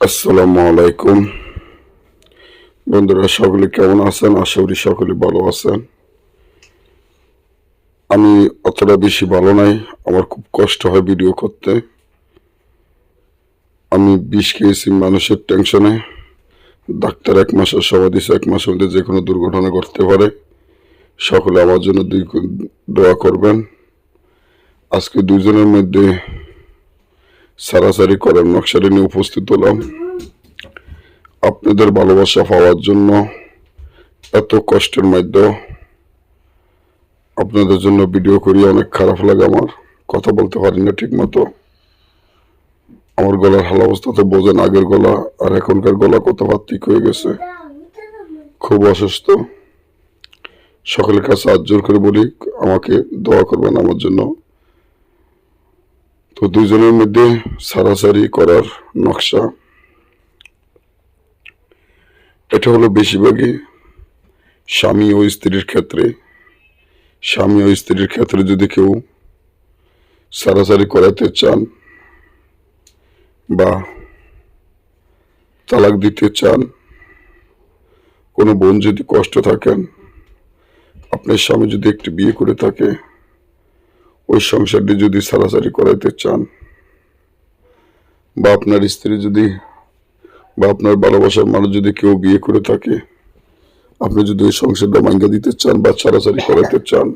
আসসালামু আলাইকুম। বন্ধুরা, সকলে কেমন আছেন? আশা করি সকলে ভালো আছেন। আমি অতটা বেশি ভালো নাই। আমার খুব কষ্ট হয় ভিডিও করতে। আমি বিষ খেয়েছি মানুষের টেনশনে। ডাক্তার এক মাসের সময় দিয়েছে এক মাসের মধ্যে যে কোনো দুর্ঘটনা ঘটতে পারে। সকলে আমার জন্য দুই দোয়া করবেন। আজকে দুজনের মধ্যে সারাসারি করেন নকশাটি নিয়ে উপস্থিত হলাম। আপনাদের ভালোবাসা পাওয়ার জন্য এত কষ্টের মধ্যে আপনাদের জন্য ভিডিও করি, অনেক খারাপ লাগে আমার। কথা বলতে পারি না ঠিক মতো আমার গলার হাল অবস্থা তো বোঝেন আগের গলা আর এখনকার গলা কত পার্থিক হয়ে গেছে। খুব অসুস্থ। সকলের কাছে হাত জোর করে বলি, আমাকে দোয়া করবেন আমার জন্য। তো দুজনের মধ্যে সারাসারি করার নকশা। এটা হলো বেশিরভাগই স্বামী ও স্ত্রীর ক্ষেত্রে। স্বামী ও স্ত্রীর ক্ষেত্রে যদি কেউ সারাসারি করাতে চান বা তালাক দিতে চান, কোনো বোন যদি কষ্ট থাকেন, আপনার স্বামী যদি একটি বিয়ে করে থাকে ওই সংসারটি যদি সারাসারি করাইতে চান, বা আপনার স্ত্রী যদি, বা আপনার ভালোবাসার মানুষ যদি কেউ বিয়ে করে থাকে, আপনি যদি ওই সংসারটা ভাঙ্গা দিতে চান বা ছাড়াছাড়ি করাতে চান,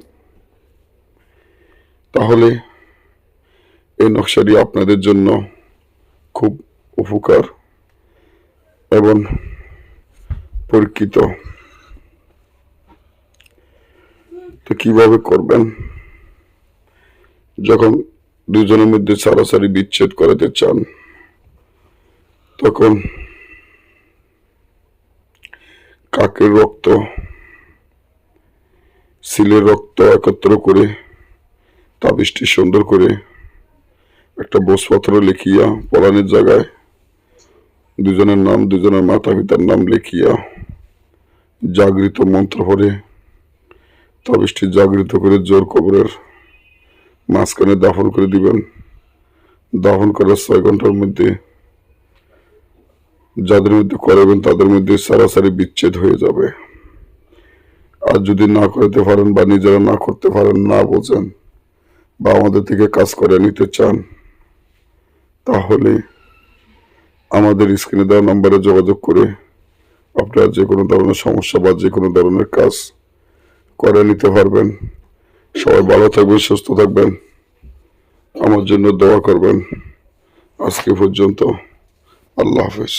তাহলে এই নকশাটি আপনাদের জন্য খুব উপকার এবং পরীক্ষিত। তো কীভাবে করবেন? যখন দুজনের মধ্যে সারাসারি বিচ্ছেদ করাতে চান, তখন কাকের রক্ত, সিলের রক্ত একত্র করে তাবিজটি সুন্দর করে একটা বসপত্র লিখিয়া পলানের জায়গায় দুজনের নাম, দুজনের মাতা পিতার নাম লিখিয়া জাগৃত মন্ত্র পড়ে তাবিজটি জাগৃত করে জোর কবরের মাঝখানে দাফন করে দিবেন। দাফন করার ছয় ঘণ্টার মধ্যে যাদের মধ্যে করাবেন, তাদের মধ্যে সারাসারি বিচ্ছেদ হয়ে যাবে। আর যদি না করতে পারেন বা নিজেরা না করতে পারেন, না বোঝেন বা আমাদের থেকে কাজ করে নিতে চান, তাহলে আমাদের স্ক্রিনে দেওয়া নম্বরে যোগাযোগ করে আপনারা যে কোনো ধরনের সমস্যা বা যে কোনো ধরনের কাজ করে নিতে পারবেন। সবাই ভালো থাকবেন সুস্থ থাকবেন। আমার জন্য দোয়া করবেন। আজকে পর্যন্ত আল্লাহ হাফেজ।